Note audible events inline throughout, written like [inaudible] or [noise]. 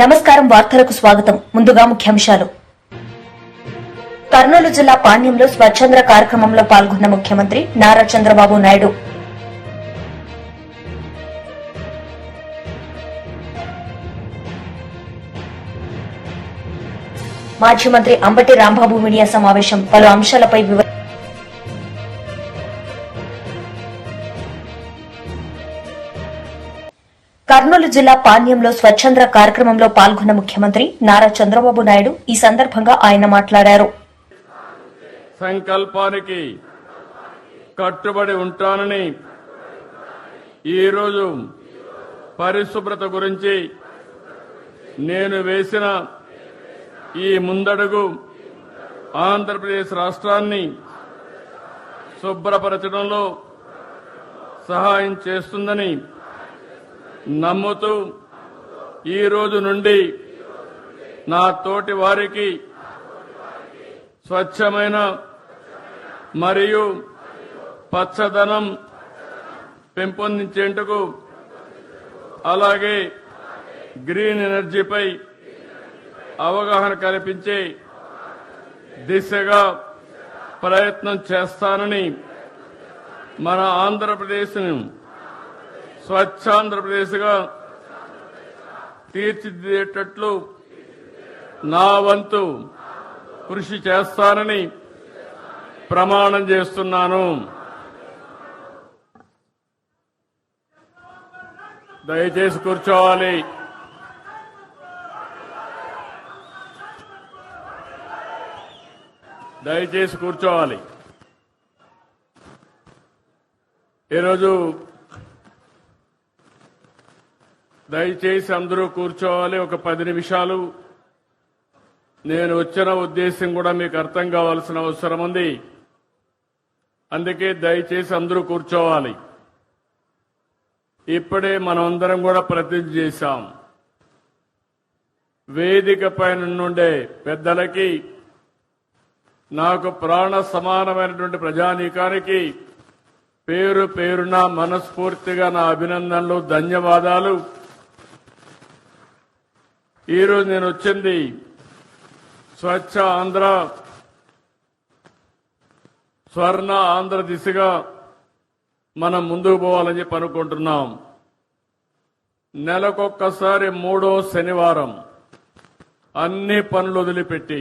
నమస్కారం వార్తలకు స్వాగతం. ముందుగా ముఖ్యాంశాలు. కర్నూలు జిల్లా పాణ్యంలో స్వచ్ఛంద్ర కార్యక్రమంలో పాల్గొన్న ముఖ్యమంత్రి నారా చంద్రబాబు నాయుడు. మాజీ మంత్రి అంబటి రాంబాబు మీడియా సమావేశం పలు అంశాలపై వివరణ కర్నూలు జిల్లా పాణ్యంలో స్వచ్ఛంద్ర కార్యక్రమంలో పాల్గొన్న ముఖ్యమంత్రి నారా చంద్రబాబు నాయుడు ఈ సందర్భంగా ఆయన మాట్లాడారు. సంకల్పానికి కట్టుబడి ఉంటానని ఈరోజు పరిశుభ్రత గురించి నేను వేసిన ఈ ముందడుగు ఆంధ్రప్రదేశ్ రాష్ట్రాన్ని శుభ్రపరచడంలో సహాయం చేస్తుందని నమ్ముతూ ఈ రోజు నుండి నా తోటి వారికి స్వచ్ఛమైన మరియు పచ్చదనం పెంపొందించేందుకు అలాగే గ్రీన్ ఎనర్జీపై అవగాహన కల్పించే దిశగా ప్రయత్నం చేస్తానని మన ఆంధ్రప్రదేశ్ను స్వచ్ఛాంధ్రప్రదేశ్గా తీర్చిదిద్దేటట్లు నా వంతు కృషి చేస్తానని ప్రమాణం చేస్తున్నాను. దయచేసి కూర్చోవాలి. దయచేసి కూర్చోవాలి. ఈరోజు దయచేసి అందరూ కూర్చోవాలి ఒక పది నిమిషాలు. నేను వచ్చిన ఉద్దేశం కూడా మీకు అర్థం కావాల్సిన అవసరం ఉంది. అందుకే దయచేసి అందరూ కూర్చోవాలి. ఇప్పుడే మనమందరం కూడా ప్రతిజ్ఞ చేశాం. వేదిక పైన నుండే పెద్దలకి నాకు ప్రాణ సమానమైనటువంటి ప్రజానీకానికి పేరు పేరున మనస్ఫూర్తిగా నా అభినందనలు ధన్యవాదాలు. ఈరోజు నేను వచ్చింది స్వచ్ఛ ఆంధ్ర స్వర్ణ ఆంధ్ర దిశగా మనం ముందుకు పోవాలని చెప్పి అనుకుంటున్నాం. నెలకొక్కసారి మూడో శనివారం అన్ని పనులు వదిలిపెట్టి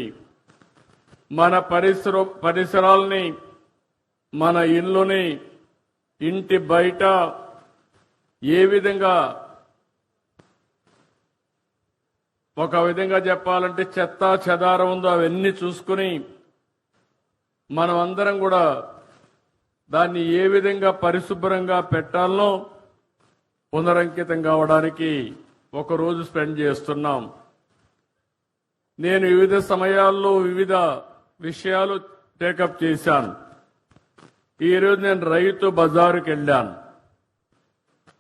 మన పరిసర పరిసరాల్ని మన ఇల్లుని ఇంటి బయట ఏ విధంగా ఒక విధంగా చెప్పాలంటే చెత్త చెదారం ఉందో అవన్నీ చూసుకుని మనం అందరం కూడా దాన్ని ఏ విధంగా పరిశుభ్రంగా పెట్టాలనో పునరంకితం కావడానికి ఒక రోజు స్పెండ్ చేస్తున్నాం. నేను వివిధ సమయాల్లో వివిధ విషయాలు టేకప్ చేశాను. ఈరోజు నేను రైతు బజారుకి వెళ్ళాను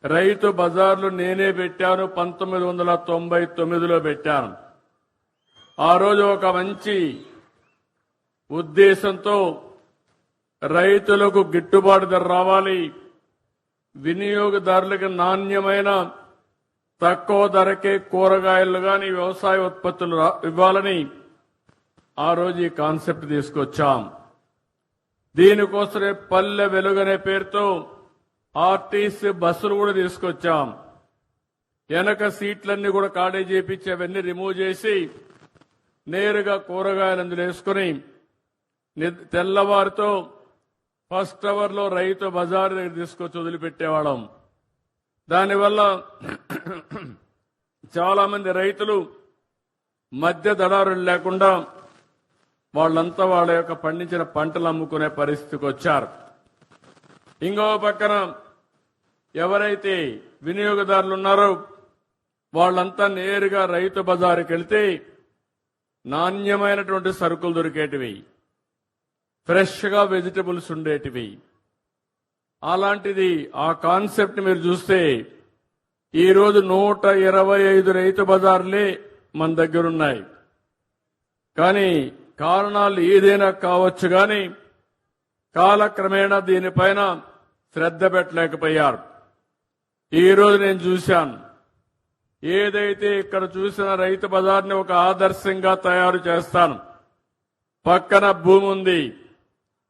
రైతు బజార్లు నేనే పెట్టాను పంతొమ్మిది వందల తొంభై తొమ్మిదిలో పెట్టాను. ఆ రోజు ఒక మంచి ఉద్దేశంతో రైతులకు గిట్టుబాటు ధర రావాలి. వినియోగదారులకు నాణ్యమైన తక్కువ ధరకే కూరగాయలు కానీ వ్యవసాయ ఉత్పత్తులు రా- ఇవ్వాలని ఆ రోజు ఈ కాన్సెప్ట్ తీసుకొచ్చాం. దీనికోసమే పల్లె వెలుగనే పేరుతో ఆర్టీసీ బస్సులు కూడా తీసుకొచ్చాం. వెనక సీట్లన్నీ కూడా ఖాళీ చేపించి అవన్నీ రిమూవ్ చేసి నేరుగా కూరగాయలు అందులో వేసుకుని తెల్లవారితో ఫస్ట్ అవర్లో రైతు బజార్ దగ్గర తీసుకొచ్చి వదిలిపెట్టేవాళ్ళం. దానివల్ల [clears throat] చాలా మంది రైతులు మధ్య దళారులు లేకుండా వాళ్ళంతా వాళ్ళ యొక్క పండించిన పంటలు అమ్ముకునే పరిస్థితికి వచ్చారు. ఇంకో పక్కన ఎవరైతే వినియోగదారులు ఉన్నారో వాళ్ళంతా నేరుగా రైతు బజారుకి వెళ్తే నాణ్యమైనటువంటి సరుకులు దొరికేటివి. ఫ్రెష్గా వెజిటబుల్స్ ఉండేటివి. అలాంటిది ఆ కాన్సెప్ట్ మీరు చూస్తే ఈరోజు నూట ఇరవై ఐదు రైతు బజార్లే మన దగ్గరున్నాయి. కానీ కారణాలు ఏదైనా కావచ్చు కానీ కాలక్రమేణా దీనిపైన శ్రద్ధ పెట్టలేకపోయారు. ఈరోజు నేను చూశాను. ఏదైతే ఇక్కడ చూసిన రైతు బజార్ని ఒక ఆదర్శంగా తయారు చేస్తాను. పక్కన భూమి ఉంది.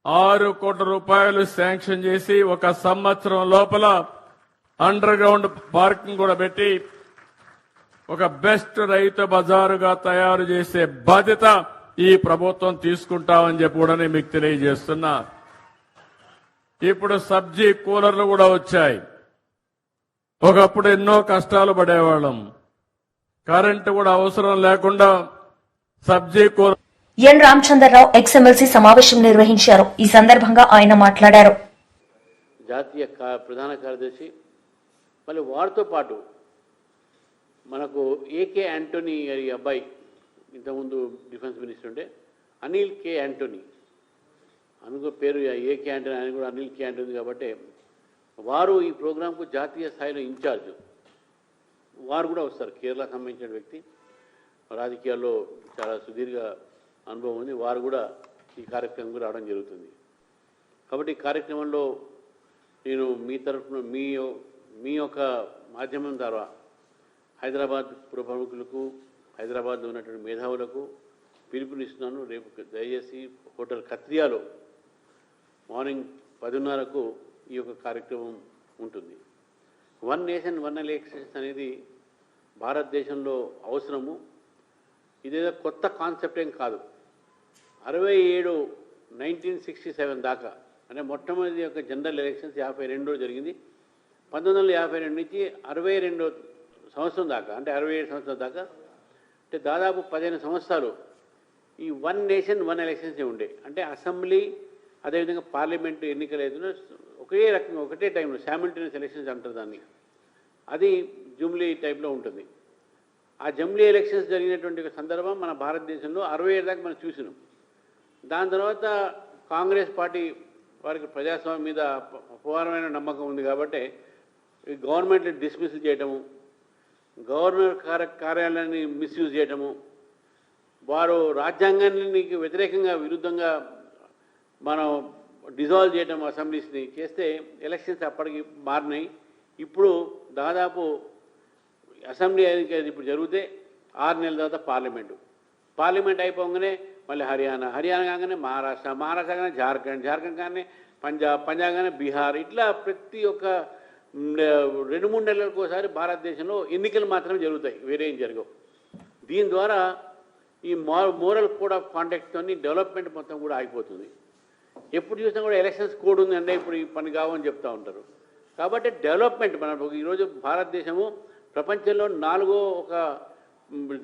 ఆరు కోట్ల రూపాయలు శాంక్షన్ చేసి ఒక సంవత్సరం లోపల అండర్ గ్రౌండ్ పార్కింగ్ కూడా పెట్టి ఒక బెస్ట్ రైతు బజారుగా తయారు చేసే బాధ్యత ఈ ప్రభుత్వం తీసుకుంటామని చెప్పి కూడా నేను మీకు తెలియజేస్తున్నా. ఇప్పుడు సబ్జీ కూలర్లు కూడా వచ్చాయి. ఒకప్పుడు ఎన్నో కష్టాలు పడేవాళ్ళం. కరెంటు కూడా అవసరం లేకుండా సబ్జీ cooler N Ramachandrarao ex MLC సమావేశం నిర్వహించారు. ఈ సందర్భంగా ఆయన మాట్లాడారు. జాతీయ ప్రధాన కార్యదర్శి మళ్ళీ వారితో పాటు మనకు ఏకే యాంటోనీ గారి అబ్బాయి ఇంతకుముందు డిఫెన్స్ మినిస్టర్ ఉంటే అనిల్ కే యాంటోనీ అనుకో పేరు ఏకే యాంటోనీ ఆయన కూడా అనిల్ కే యాంటోనీ కాబట్టి వారు ఈ ప్రోగ్రాంకు జాతీయ స్థాయిలో ఇన్ఛార్జ్. వారు కూడా వస్తారు. కేరళ సంబంధించిన వ్యక్తి. రాజకీయాల్లో చాలా సుదీర్ఘ అనుభవం ఉంది. వారు కూడా ఈ కార్యక్రమంకు రావడం జరుగుతుంది. కాబట్టి ఈ కార్యక్రమంలో నేను మీ తరఫున మీ మీ యొక్క మాధ్యమం ద్వారా హైదరాబాద్ ప్రముఖులకు హైదరాబాద్లో ఉన్నటువంటి మేధావులకు పిలుపునిస్తున్నాను. రేపు దయచేసి హోటల్ కత్రియాలో మార్నింగ్ పదిన్నరకు ఈ యొక్క కార్యక్రమం ఉంటుంది. వన్ నేషన్ వన్ ఎలక్షన్స్ అనేది భారతదేశంలో అవసరము. ఇదేదో కొత్త కాన్సెప్ట్ ఏం కాదు. అరవై ఏడు నైన్టీన్ సిక్స్టీ సెవెన్ దాకా అంటే మొట్టమొదటి యొక్క జనరల్ ఎలక్షన్స్ యాభై రెండులో జరిగింది. పంతొమ్మిది వందల యాభై రెండు నుంచి అరవై రెండో సంవత్సరం దాకా అంటే అరవై ఏడు సంవత్సరం దాకా అంటే దాదాపు పదిహేను సంవత్సరాలు ఈ వన్ నేషన్ వన్ ఎలక్షన్స్ ఉండే. అంటే అసెంబ్లీ అదేవిధంగా పార్లమెంట్ ఎన్నికలు ఏదైనా ఒకే రకంగా ఒకటే టైంలో శామిల్టేనియస్ ఎలక్షన్స్ అంటారు దాన్ని. అది జుమ్లీ టైప్లో ఉంటుంది. ఆ జమ్లీ ఎలక్షన్స్ జరిగినటువంటి సందర్భం మన భారతదేశంలో అరవై ఏడు దాకా మనం చూసినాం. దాని తర్వాత కాంగ్రెస్ పార్టీ వారికి ప్రజాస్వామ్యం మీద అప- అపవారమైన నమ్మకం ఉంది కాబట్టి ఈ గవర్నమెంట్ని డిస్మిస్ చేయటము గవర్నర్ కార్య కార్యాలయాన్ని మిస్యూజ్ చేయటము వారు రాజ్యాంగానికి వ్యతిరేకంగా విరుద్ధంగా మనం డిజాల్వ్ చేయడం అసెంబ్లీస్ని చేస్తే ఎలక్షన్స్ అప్పటికి మారినాయి. ఇప్పుడు దాదాపు అసెంబ్లీ ఎన్నికలు ఇప్పుడు జరిగితే ఆరు నెలల తర్వాత పార్లమెంటు. పార్లమెంట్ అయిపోగానే మళ్ళీ హర్యానా. హర్యానా కాగానే మహారాష్ట్ర. మహారాష్ట్ర కాగానే జార్ఖండ్. జార్ఖండ్ కాగానే పంజాబ్. పంజాబ్ కాగానే బీహార్. ఇట్లా ప్రతి ఒక్క రెండు మూడు నెలలకు ఒకసారి భారతదేశంలో ఎన్నికలు మాత్రమే జరుగుతాయి. వేరేం జరగవు. దీని ద్వారా ఈ మో మోరల్ కోడ్ ఆఫ్ కాంటాక్ట్తో డెవలప్మెంట్ మొత్తం కూడా ఆగిపోతుంది. ఎప్పుడు చూసినా కూడా ఎలక్షన్స్ కోడ్ ఉంది ఇప్పుడు ఈ పని కావని చెప్తూ ఉంటారు. కాబట్టి డెవలప్మెంట్ మన ఈరోజు భారతదేశము ప్రపంచంలో నాలుగో ఒక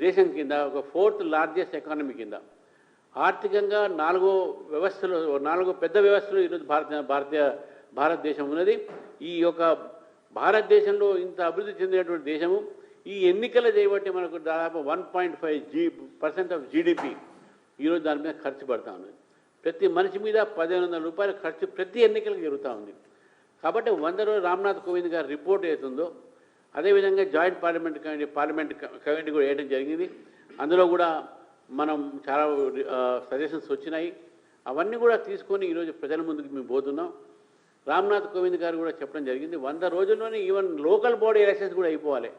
దేశం కింద ఒక ఫోర్త్ లార్జెస్ట్ ఎకానమీ కింద. ఆర్థికంగా నాలుగో వ్యవస్థలు నాలుగో పెద్ద వ్యవస్థలు ఈరోజు భారత భారతీయ భారతదేశం ఉన్నది. ఈ యొక్క భారతదేశంలో ఇంత అభివృద్ధి చెందినటువంటి దేశము ఈ ఎన్నికలు చేయబట్టి మనకు దాదాపు వన్ పాయింట్ ఫైవ్ జీ పర్సెంట్ ఆఫ్ జీడిపి ఈరోజు దాని మీద ఖర్చు పడతా ఉన్నది. ప్రతి మనిషి మీద పదిహేను వందల రూపాయల ఖర్చు ప్రతి ఎన్నికలకు జరుగుతూ ఉంది. కాబట్టి వంద రోజులు రామ్నాథ్ కోవింద్ గారి రిపోర్ట్ అవుతుందో అదేవిధంగా joint parliament committee parliament committee కూడా వేయడం జరిగింది. అందులో కూడా మనం చాలా సజెషన్స్ వచ్చినాయి. అవన్నీ కూడా తీసుకొని ఈరోజు ప్రజల ముందుకు మేము పోతున్నాం. రామ్నాథ్ కోవింద్ గారు కూడా చెప్పడం జరిగింది. వంద రోజుల్లోనే ఈవెన్ లోకల్ బాడీ ఎలక్షన్స్ కూడా అయిపోవాలి.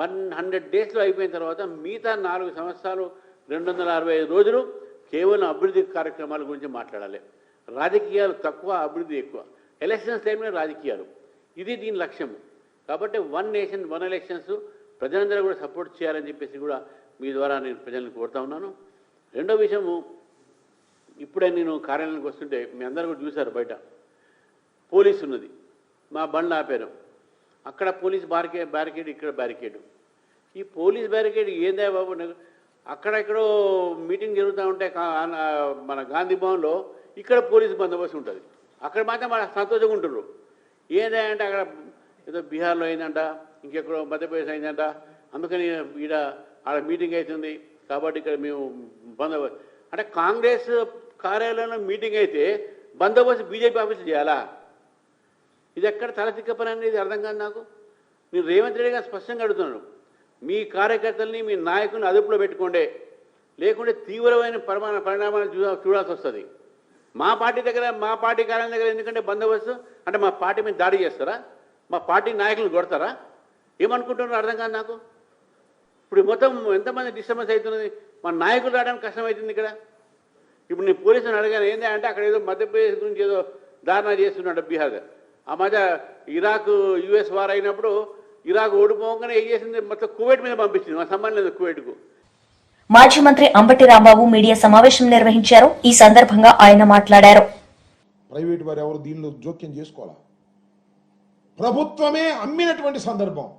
వన్ హండ్రెడ్ డేస్లో అయిపోయిన తర్వాత మిగతా నాలుగు సంవత్సరాలు రెండు వందల అరవై ఐదు రోజులు కేవలం అభివృద్ధి కార్యక్రమాల గురించి మాట్లాడాలి. రాజకీయాలు తక్కువ అభివృద్ధి ఎక్కువ. ఎలక్షన్స్ టైంలో రాజకీయాలు. ఇది దీని లక్ష్యం. కాబట్టి వన్ నేషన్ వన్ ఎలక్షన్స్ ప్రజలందరూ కూడా సపోర్ట్ చేయాలని చెప్పేసి కూడా మీ ద్వారా నేను ప్రజలను కోరుతా ఉన్నాను. రెండో విషయము ఇప్పుడే నేను కార్యాలయానికి వస్తుంటే మీ అందరూ కూడా చూశారు బయట. పోలీస్ ఉన్నది. మా బండ్లు ఆపారు. అక్కడ పోలీస్ బారికే బ్యారికేడ్ ఇక్కడ బ్యారికేడ్ ఈ పోలీస్ బ్యారికేడ్ ఏందా బాబు? నాకు అక్కడెక్కడో మీటింగ్ జరుగుతూ ఉంటే మన గాంధీ భవన్లో ఇక్కడ పోలీస్ బందోబస్తు ఉంటుంది. అక్కడ మాత్రం మన సంతోషంగా ఉంటుండ్రు. ఏదంటే అక్కడ ఏదో బీహార్లో అయిందంట ఇంకెక్కడో మధ్యప్రదేశ్ అయిందంట. అందుకని ఈడ ఆడ మీటింగ్ అవుతుంది కాబట్టి ఇక్కడ మేము బందోబస్తు అంటే కాంగ్రెస్ కార్యాలయంలో మీటింగ్ అయితే బందోబస్తు బీజేపీ ఆఫీస్ చేయాలా? ఇది ఎక్కడ తలసిక్క పని అనేది అర్థం కాదు నాకు. నేను రేవంత్ రెడ్డి గారు స్పష్టంగా అడుగుతున్నాను. మీ కార్యకర్తల్ని మీ నాయకుని అదుపులో పెట్టుకోండి లేకుంటే తీవ్రమైన పరిమాణ పరిణామాలు చూ చూడాల్సి వస్తుంది. మా పార్టీ దగ్గర మా పార్టీ కార్యాలయం దగ్గర ఎందుకంటే బందోబస్తు? అంటే మా పార్టీ మీద దాడి చేస్తారా? మా పార్టీ నాయకులు కొడతారా? ఏమనుకుంటున్నారు? అర్థం కాదు నాకు. ఇప్పుడు మొత్తం ఎంతమంది డిస్టర్బెన్స్ అవుతున్నది? మా నాయకులు రావడానికి కష్టమవుతుంది ఇక్కడ. ఇప్పుడు నేను పోలీసుని అడిగాను ఏంటి అంటే అక్కడ ఏదో మధ్యప్రదేశ్ గురించి ఏదో ధారణ చేస్తున్నాడు బీహార్. ఆ మధ్య ఇరాక్ యుఎస్ వార్ అయినప్పుడు ఇరాక్ ఓడిపోగానే ఏం చేసింది? మొత్తం కువైట్ మీద పంపించింది. మా సంబంధం లేదు కువైట్కు. మాజీ మంత్రి అంబటి రాంబాబు మీడియా సమావేశం నిర్వహించారు. ఈ సందర్భంగా ఆయన మాట్లాడారు. ప్రైవేట్ వారు ఎవరు దీనిలో జోక్యం చేసుకోవాలా? ప్రభుత్వమే అమ్మినటువంటి సందర్భం.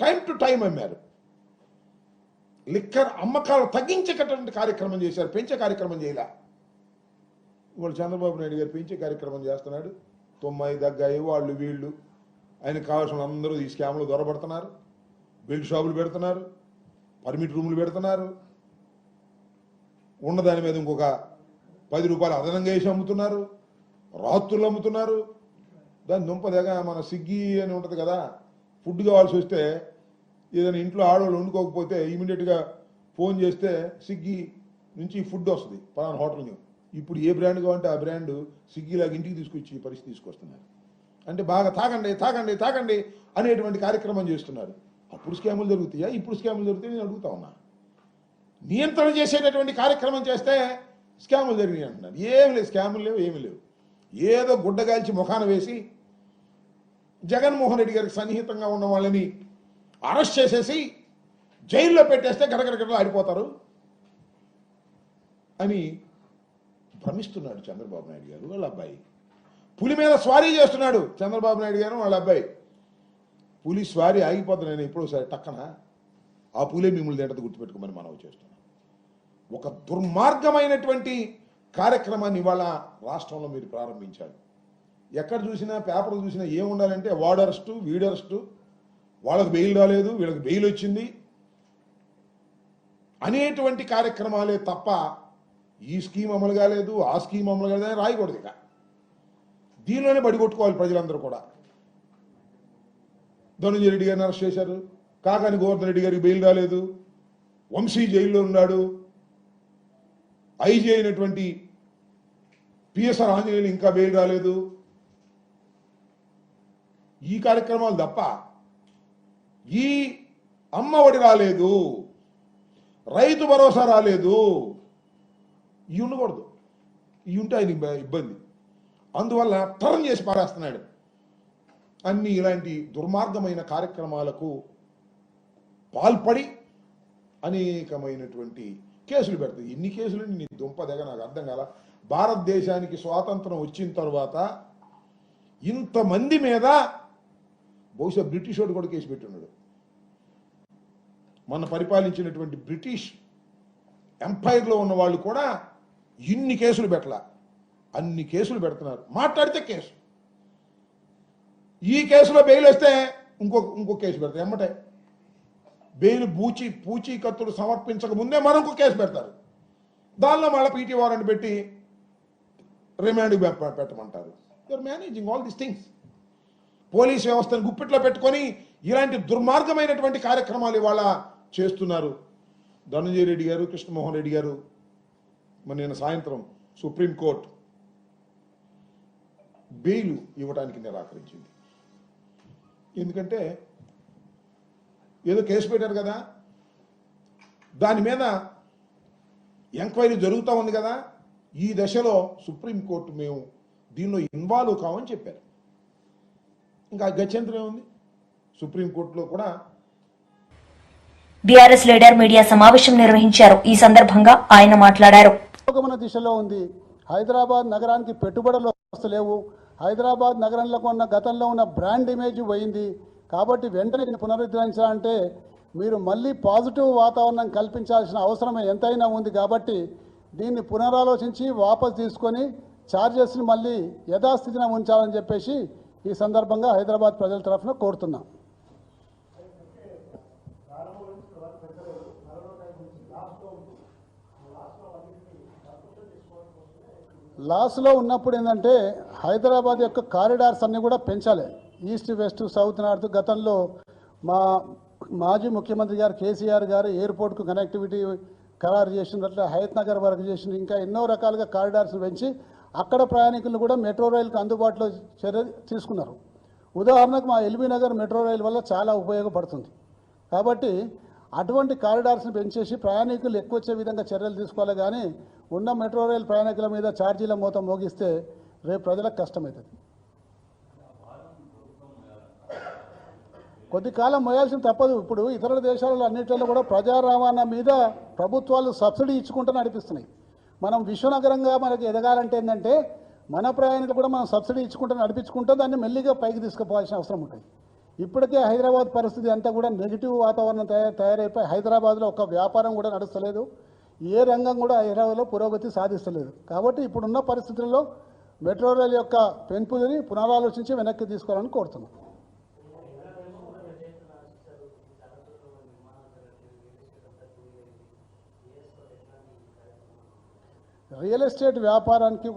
టైం టు టైం అమ్మారు. లిక్కర్ అమ్మకాలు తగ్గించేటటువంటి కార్యక్రమం చేశారు. పెంచే కార్యక్రమం చేయలే. ఇవాళ చంద్రబాబు నాయుడు గారు పెంచే కార్యక్రమం చేస్తున్నాడు. తొమ్మిది దగ్గాయి వాళ్ళు వీళ్ళు. ఆయనకు కావాల్సిన అందరూ ఈ స్కామ్లు దొరబడుతున్నారు. బెల్ట్ షాపులు పెడుతున్నారు. పర్మిట్ రూములు పెడుతున్నారు. ఉన్నదాని మీద ఇంకొక పది రూపాయలు అదనంగా వేసి అమ్ముతున్నారు. రాత్రులు అమ్ముతున్నారు. దాని దుంపదేగా మన స్విగ్గీ అని ఉంటుంది కదా ఫుడ్ కావాల్సి వస్తే ఏదైనా ఇంట్లో ఆడవాళ్ళు వండుకోకపోతే ఇమీడియట్గా ఫోన్ చేస్తే స్విగ్గీ నుంచి ఫుడ్ వస్తుంది. పలానా హోటల్ని ఇప్పుడు ఏ బ్రాండ్ కావాలంటే ఆ బ్రాండ్ స్విగ్గీలాగా ఇంటికి తీసుకొచ్చి పరిస్థితి తీసుకొస్తున్నారు. అంటే బాగా తాగండి తాగండి తాగండి అనేటువంటి కార్యక్రమం చేస్తున్నారు. అప్పుడు స్కాములు జరుగుతాయా? ఇప్పుడు స్కాములు జరుగుతాయి నేను అడుగుతా ఉన్నా. నియంత్రణ చేసేటటువంటి కార్యక్రమం చేస్తే స్కాములు జరిగినాయి అంటున్నారు. ఏమి లేవు స్కాములు లేవు ఏమి లేవు. ఏదో గుడ్డగాల్చి ముఖాన వేసి జగన్మోహన్ రెడ్డి గారికి సన్నిహితంగా ఉన్న వాళ్ళని అరెస్ట్ చేసేసి జైల్లో పెట్టేస్తే గడగడగడలో ఆడిపోతారు అని భ్రమిస్తున్నాడు చంద్రబాబు నాయుడు గారు వాళ్ళ అబ్బాయి. పులి మీద స్వారీ చేస్తున్నాడు చంద్రబాబు నాయుడు గారు వాళ్ళ అబ్బాయి. పులి స్వారీ ఆగిపోతుంది. నేను ఎప్పుడో సరే టక్కన ఆ పులే మిమ్మల్ని తింటది గుర్తుపెట్టుకోమని మనం చేస్తున్నాం ఒక దుర్మార్గమైనటువంటి కార్యక్రమాన్ని ఇవాళ రాష్ట్రంలో మీరు ప్రారంభించారు. ఎక్కడ చూసినా పేపర్లు చూసినా ఏముండాలంటే ఉండాలంటే వాడు వాళ్ళకి బెయిల్ రాలేదు వీళ్ళకి బెయిల్ వచ్చింది. అనేటువంటి కార్యక్రమాలే తప్ప ఈ స్కీమ్ అమలు కాలేదు ఆ స్కీమ్ అమలు కాలేదు అని రాయకూడదు ఇక. దీనిలోనే బడిగొట్టుకోవాలి ప్రజలందరూ కూడా. ధనుంజయ రెడ్డి గారిని అరెస్ట్ చేశారు. కాకాని గోవర్ధన్ రెడ్డి గారికి బెయిల్ రాలేదు. వంశీ జైల్లో ఉన్నాడు. ఐజీ అయినటువంటి పిఎస్ఆర్ ఆంజనేయులు ఇంకా బెయిల్ రాలేదు. ఈ కార్యక్రమాలు తప్ప ఈ అమ్మ ఒడి రాలేదు. రైతు భరోసా రాలేదు. ఇవి ఉండకూడదు. ఇవి ఉంటే ఆయనకి ఇబ్బంది. అందువల్ల టర్న్ చేసి పారేస్తున్నాడు. అన్ని ఇలాంటి దుర్మార్గమైన కార్యక్రమాలకు పాల్పడి అనేకమైనటువంటి కేసులు పెడతాయి ఎన్ని కేసులు నీ దుంపదగ నాకు అర్థం కాల. భారతదేశానికి స్వాతంత్రం వచ్చిన తర్వాత ఇంతమంది మీద బహుశా బ్రిటిష్ వాడు కూడా కేసు పెట్టున్నాడు. మన పరిపాలించినటువంటి బ్రిటిష్ ఎంపైర్లో ఉన్న వాళ్ళు కూడా ఇన్ని కేసులు పెట్టలా. అన్ని కేసులు పెడుతున్నారు. మాట్లాడితే కేసు. ఈ కేసులో బెయిల్ వస్తే ఇంకో ఇంకో కేసు పెడతారు. ఎమ్మటే. బెయిల్ పూచి పూచీకత్తులు సమర్పించక ముందే మరొక కేసు పెడతారు. దానిలో మళ్ళీ పీటీ వారెంట్ పెట్టి remand పెట్టమంటారు. You are managing all these things police వ్యవస్థను గుప్పిట్లో పెట్టుకొని ఇలాంటి దుర్మార్గమైనటువంటి కార్యక్రమాలు ఇవాళ చేస్తున్నారు. ధనంజయ రెడ్డి గారు కృష్ణమోహన్ రెడ్డి గారు మరి నిన్న సాయంత్రం సుప్రీంకోర్టు బెయిల్ ఇవ్వడానికి నిరాకరించింది. ఎందుకంటే ఏదో కేసు పెట్టారు కదా దాని మీద ఎంక్వైరీ జరుగుతూ ఉంది కదా ఈ దశలో సుప్రీంకోర్టు మేము దీనిలో ఇన్వాల్వ్ కావని చెప్పారు. ఇంకా గత్యంతరం ఏముంది? సుప్రీంకోర్టులో కూడా బీఆర్ఎస్ లీడర్ మీడియా సమావేశం నిర్వహించారు. ఈ సందర్భంగా ఆయన మాట్లాడారు. దిశలో ఉంది. హైదరాబాద్ నగరానికి పెట్టుబడులు వస్తలేవు. హైదరాబాద్ నగరంలో ఉన్న గతంలో ఉన్న బ్రాండ్ ఇమేజ్ పోయింది. కాబట్టి వెంటనే పునరుద్ధరించాలంటే మీరు మళ్ళీ పాజిటివ్ వాతావరణం కల్పించాల్సిన అవసరం ఎంతైనా ఉంది కాబట్టి దీన్ని పునరాలోచించి వాపసు తీసుకొని ఛార్జెస్ని మళ్ళీ యథాస్థితిన ఉంచాలని చెప్పేసి ఈ సందర్భంగా హైదరాబాద్ ప్రజల తరఫున కోరుతున్నాం. లాస్లో ఉన్నప్పుడు ఏంటంటే హైదరాబాద్ యొక్క కారిడార్స్ అన్నీ కూడా పెంచాలి. ఈస్ట్ వెస్ట్ సౌత్ నార్త్ గతంలో మా మాజీ ముఖ్యమంత్రి గారు కేసీఆర్ గారు ఎయిర్పోర్ట్కు కనెక్టివిటీ ఖరారు చేసినట్లు హయత్ నగర్ వరకు చేసిన ఇంకా ఎన్నో రకాలుగా కారిడార్స్ పెంచి అక్కడ ప్రయాణికులను కూడా మెట్రో రైల్కి అందుబాటులో చర్య తీసుకున్నారు. ఉదాహరణకు మా ఎల్బీ నగర్ మెట్రో రైలు వల్ల చాలా ఉపయోగపడుతుంది. కాబట్టి అటువంటి కారిడార్స్ని పెంచేసి ప్రయాణికులు ఎక్కువ వచ్చే విధంగా చర్యలు తీసుకోవాలి. కానీ ఉన్న మెట్రో రైలు ప్రయాణికుల మీద ఛార్జీల మూత మోగిస్తే రేపు ప్రజలకు కష్టమవుతుంది కొద్ది కాలం మోయాల్సిన తప్పదు. ఇప్పుడు ఇతర దేశాలలో అన్నింటిలో కూడా ప్రజా రవాణా మీద ప్రభుత్వాలు సబ్సిడీ ఇచ్చుకుంటూ నడిపిస్తున్నాయి. మనం విశ్వనగరంగా మనకి ఎదగాలంటే ఏంటంటే మన ప్రయాణికులు కూడా మనం సబ్సిడీ ఇచ్చుకుంటూ నడిపించుకుంటూ దాన్ని మెల్లిగా పైకి తీసుకుపోవాల్సిన అవసరం ఉంటుంది. ఇప్పటికే హైదరాబాద్ పరిస్థితి అంతా కూడా నెగిటివ్ వాతావరణం తయారు తయారైపోయి హైదరాబాద్లో ఒక వ్యాపారం కూడా నడుస్తలేదు. ఏ రంగం కూడా హైదరాబాద్లో పురోగతి సాధిస్తలేదు. కాబట్టి ఇప్పుడున్న పరిస్థితుల్లో మెట్రో రైలు యొక్క పెంపుని పునరాలోచించి వెనక్కి తీసుకోవాలని కోరుతున్నాం. రియల్ ఎస్టేట్ వ్యాపారానికి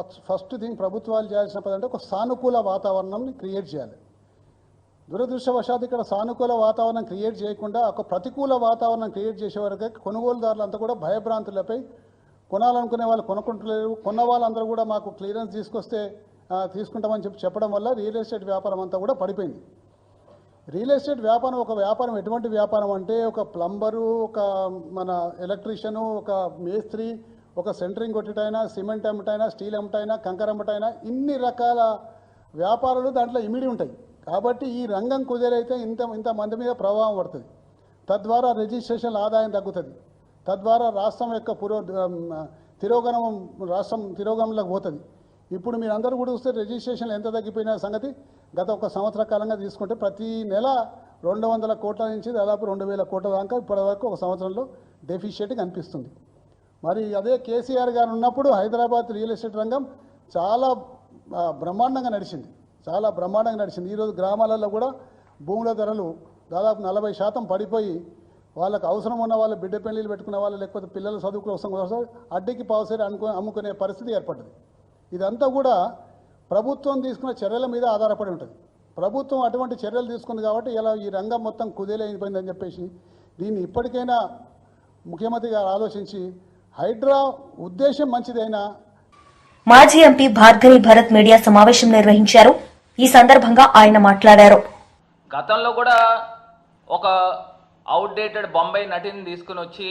ఒక ఫస్ట్ థింగ్ ప్రభుత్వాలు చేయాల్సిన పని అంటే ఒక సానుకూల వాతావరణం క్రియేట్ చేయాలి. దురదృష్టవశాత్తు ఇక్కడ సానుకూల వాతావరణం క్రియేట్ చేయకుండా ఒక ప్రతికూల వాతావరణం క్రియేట్ చేసే వరకు కొనుగోలుదారులంతా కూడా భయభ్రాంతులపై కొనాలనుకునే వాళ్ళు కొనుక్కుంటలేరు. కొన్న వాళ్ళందరూ కూడా మాకు క్లియరెన్స్ తీసుకొస్తే తీసుకుంటామని చెప్పి చెప్పడం వల్ల రియల్ ఎస్టేట్ వ్యాపారం అంతా కూడా పడిపోయింది. రియల్ ఎస్టేట్ వ్యాపారం ఒక వ్యాపారం ఎటువంటి వ్యాపారం అంటే ఒక ప్లంబరు ఒక మన ఎలక్ట్రీషియను ఒక మేస్త్రి ఒక సెంటరింగ్ కొట్టటైనా సిమెంట్ అమ్మటైనా స్టీల్ అమ్మటైనా కంకర అమ్మటైనా ఇన్ని రకాల వ్యాపారాలు దాంట్లో ఇమిడి ఉంటాయి. కాబట్టి ఈ రంగం కుదిరైతే ఇంత ఇంత మంది మీద ప్రభావం పడుతుంది. తద్వారా రిజిస్ట్రేషన్ ఆదాయం తగ్గుతుంది. తద్వారా రాష్ట్రం యొక్క పురో తిరోగమనం రాష్ట్రం తిరోగమనంలోకి పోతుంది. ఇప్పుడు మీరందరూ కూడా చూస్తే రిజిస్ట్రేషన్లు ఎంత తగ్గిపోయిన సంగతి గత ఒక సంవత్సర కాలంగా తీసుకుంటే ప్రతి నెల రెండు వందల కోట్ల నుంచి దాదాపు రెండు వేల కోట్ల దాకా ఇప్పటివరకు ఒక సంవత్సరంలో డెఫిషియట్ కనిపిస్తుంది. మరి అదే కేసీఆర్ గారు ఉన్నప్పుడు హైదరాబాద్ రియల్ ఎస్టేట్ రంగం చాలా బ్రహ్మాండంగా నడిచింది. చాలా బ్రహ్మాండంగా నడిచింది. ఈరోజు గ్రామాలలో కూడా భూముల ధరలు దాదాపు నలభై శాతం పడిపోయి వాళ్ళకి అవసరం ఉన్న వాళ్ళు బిడ్డ పెళ్ళిళ్ళు పెట్టుకున్న వాళ్ళు లేకపోతే పిల్లల చదువు కోసం కోసం అడ్డికి పావుసేరి అనుకో అమ్ముకునే పరిస్థితి ఏర్పడ్డది. ఇదంతా కూడా ప్రభుత్వం తీసుకున్న చర్యల మీద ఆధారపడి ఉంటుంది. ప్రభుత్వం అటువంటి చర్యలు తీసుకుంది కాబట్టి ఇలా ఈ రంగం మొత్తం కుదేలైపోయిందని చెప్పేసి దీన్ని ఇప్పటికైనా ముఖ్యమంత్రి గారు ఆలోచించి హైడ్రా ఉద్దేశం మంచిదైనా మాజీ ఎంపీ భార్గవి భరత్ మీడియా సమావేశం నిర్వహించారు. ఈ సందర్భంగా ఆయన మాట్లాడారు. గతంలో కూడా ఒక అవుట్డేటెడ్ బొంబాయి నటిని తీసుకుని వచ్చి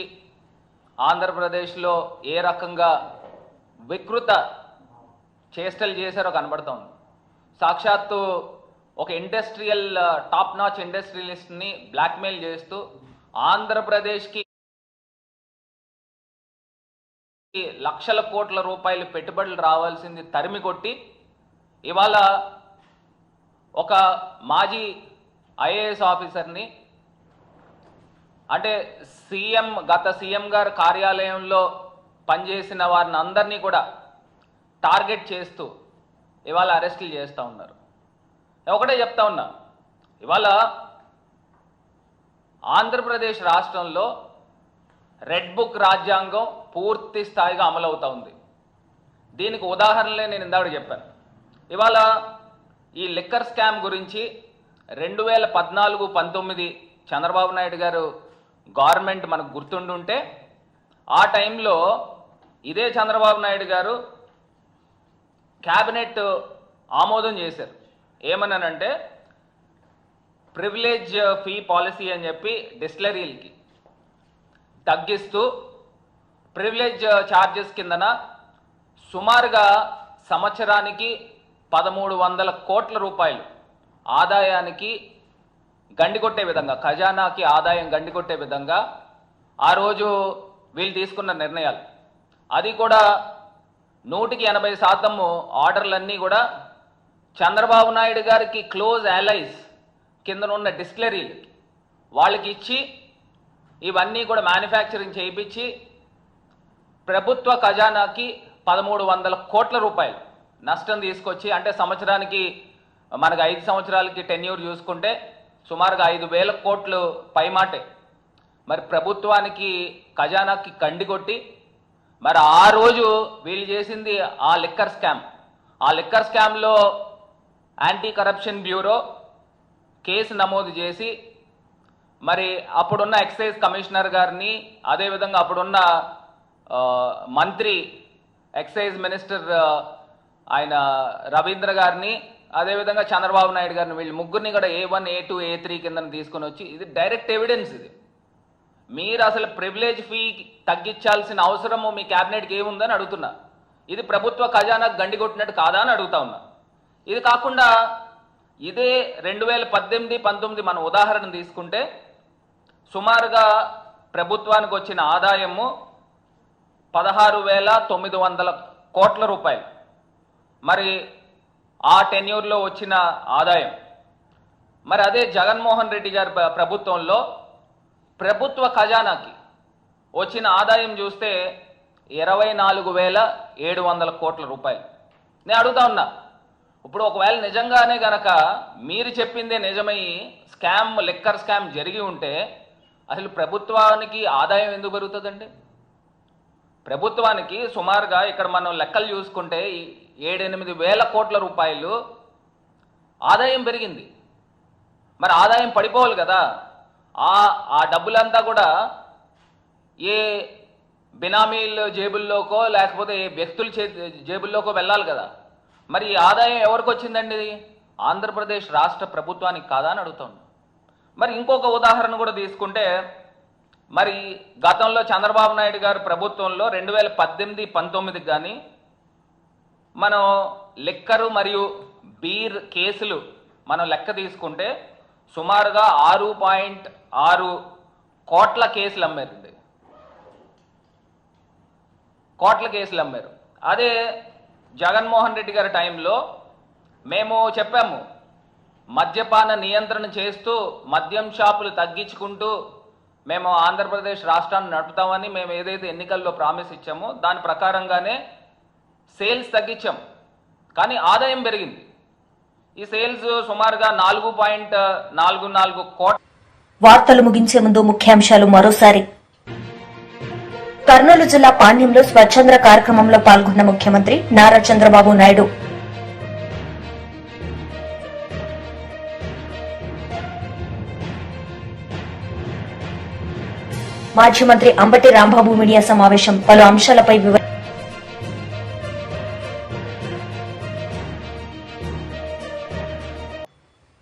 ఆంధ్రప్రదేశ్లో ఏ రకంగా వికృత చేష్టలు చేశారో కనబడుతోంది. సాక్షాత్తు ఒక ఇండస్ట్రియల్ టాప్ నాచ్ ఇండస్ట్రియలిస్ట్ని బ్లాక్మెయిల్ చేస్తూ ఆంధ్రప్రదేశ్కి లక్షల కోట్ల రూపాయలు పెట్టుబడులు రావాల్సింది తరిమి కొట్టి ఇవాళ ఒక మాజీ ఐఏఎస్ ఆఫీసర్ని అంటే సీఎం గత సీఎం గారి కార్యాలయంలో పనిచేసిన వారిని అందరినీ కూడా టార్గెట్ చేస్తూ ఇవాళ అరెస్టులు చేస్తూ ఉన్నారు. ఒకటే చెప్తా ఉన్నా. ఇవాళ ఆంధ్రప్రదేశ్ రాష్ట్రంలో రెడ్ బుక్ రాజ్యాంగం పూర్తి స్థాయిగా అమలవుతూ ఉంది. దీనికి ఉదాహరణలే నేను ఇందాక చెప్పాను. ఇవాళ ఈ లిక్కర్ స్కామ్ గురించి రెండు వేల పద్నాలుగు పంతొమ్మిది చంద్రబాబు నాయుడు గారు గవర్నమెంట్ మనకు గుర్తుండుంటే ఆ టైంలో ఇదే చంద్రబాబు నాయుడు గారు క్యాబినెట్ ఆమోదం చేశారు. ఏమన్నానంటే ప్రివిలేజ్ ఫీ పాలసీ అని చెప్పి డిస్టిలరీలకి తగ్గిస్తూ ప్రివిలేజ్ ఛార్జెస్ కిందన సుమారుగా సంవత్సరానికి పదమూడు వందల కోట్ల రూపాయలు ఆదాయానికి గండికొట్టే విధంగా ఖజానాకి ఆదాయం గండికొట్టే విధంగా ఆ రోజు వీళ్ళు తీసుకున్న నిర్ణయాలు. అది కూడా నూటికి ఎనభై శాతము ఆర్డర్లన్నీ కూడా చంద్రబాబు నాయుడు గారికి క్లోజ్ అలైజ్ కిందనున్న ఉన్న వాళ్ళకి ఇచ్చి ఇవన్నీ కూడా మ్యానుఫ్యాక్చరింగ్ చేయించి ప్రభుత్వ ఖజానాకి పదమూడు వందల కోట్ల రూపాయలు నష్టం తీసుకొచ్చి అంటే సంవత్సరానికి మనకు ఐదు సంవత్సరాలకి టెన్యూర్ చూసుకుంటే సుమారుగా ఐదు వేల కోట్లు పైమాటే. మరి ప్రభుత్వానికి ఖజానాకి కండి కొట్టి మరి ఆ రోజు వీళ్ళు చేసింది ఆ లిక్కర్ స్కామ్. ఆ లిక్కర్ స్కామ్లో యాంటీ కరప్షన్ బ్యూరో కేసు నమోదు చేసి మరి అప్పుడున్న ఎక్సైజ్ కమిషనర్ గారిని అదేవిధంగా అప్పుడున్న మంత్రి ఎక్సైజ్ మినిస్టర్ ఆయన రవీంద్ర గారిని అదేవిధంగా చంద్రబాబు నాయుడు గారిని వీళ్ళు ముగ్గురిని కూడా A one A two A three కింద తీసుకొని వచ్చి ఇది డైరెక్ట్ ఎవిడెన్స్ ఇది. మీరు అసలు ప్రివిలేజ్ ఫీ తగ్గించాల్సిన అవసరము మీ క్యాబినెట్కి ఏముందని అడుగుతున్నా. ఇది ప్రభుత్వ ఖజానాకు గండి కొట్టినట్టు కాదా అని అడుగుతా ఉన్నా. ఇది కాకుండా ఇదే రెండు వేల పద్దెనిమిది పంతొమ్మిది మన ఉదాహరణ తీసుకుంటే సుమారుగా ప్రభుత్వానికి వచ్చిన ఆదాయము పదహారు వేల తొమ్మిది వందల కోట్ల రూపాయలు. మరి ఆ టెన్యూర్లో వచ్చిన ఆదాయం. మరి అదే జగన్మోహన్ రెడ్డి గారి ప్రభుత్వంలో ప్రభుత్వ ఖజానాకి వచ్చిన ఆదాయం చూస్తే ఇరవై నాలుగు వేల ఏడు వందల కోట్ల రూపాయలు. నేను అడుగుతా ఉన్నా ఇప్పుడు ఒకవేళ నిజంగానే గనక మీరు చెప్పిందే నిజమై స్కామ్ లెక్కర్ స్కామ్ జరిగి ఉంటే అసలు ప్రభుత్వానికి ఆదాయం ఎందుకు పెరుగుతుందండి? ప్రభుత్వానికి సుమారుగా ఇక్కడ మనం లెక్కలు చూసుకుంటే ఏడెనిమిది వేల కోట్ల రూపాయలు ఆదాయం పెరిగింది. మరి ఆదాయం పడిపోవాలి కదా. ఆ ఆ డబ్బులంతా కూడా ఏ బినామీల జేబుల్లోకో లేకపోతే ఏ వ్యక్తుల చే జేబుల్లోకో వెళ్ళాలి కదా. మరి ఈ ఆదాయం ఎవరికి వచ్చిందండి ఇది? ఆంధ్రప్రదేశ్ రాష్ట్ర ప్రభుత్వానికి కాదా అని అడుగుతాను. మరి ఇంకొక ఉదాహరణ కూడా తీసుకుంటే మరి గతంలో చంద్రబాబు నాయుడు గారు ప్రభుత్వంలో రెండు వేల పద్దెనిమిది పంతొమ్మిదికి కానీ మనం లిక్కరు మరియు బీర్ కేసులు మనం లెక్క తీసుకుంటే సుమారుగా ఆరు పాయింట్ ఆరు కోట్ల కేసులు అమ్మారండి. కోట్ల కేసులు అమ్మారు. అదే జగన్మోహన్ రెడ్డి గారి టైంలో మేము చెప్పాము మద్యపాన నియంత్రణ చేస్తూ మద్యం షాపులు తగ్గించుకుంటూ మేము ఆంధ్రప్రదేశ్ రాష్ట్రాన్ని నడుపుతామని మేము ఏదైతే ఎన్నికల్లో ప్రామిస్ ఇచ్చామో దాని ప్రకారంగానే సేల్స్ తగ్గించాం. కానీ ఆదాయం పెరిగింది. ఈ సేల్స్ సుమారుగా నాలుగు పాయింట్ నాలుగు నాలుగు కోట్ల వార్తలు ముగించే ముందు ముఖ్యాంశాలు మరోసారి. కర్నూలు జిల్లా పాణ్యంలో స్వచ్ఛంద్ర కార్యక్రమంలో పాల్గొన్న ముఖ్యమంత్రి నారా చంద్రబాబు నాయుడు. మాజీ మంత్రి అంబటి రాంబాబు మీడియా సమావేశం పలు అంశాలపై వివరణ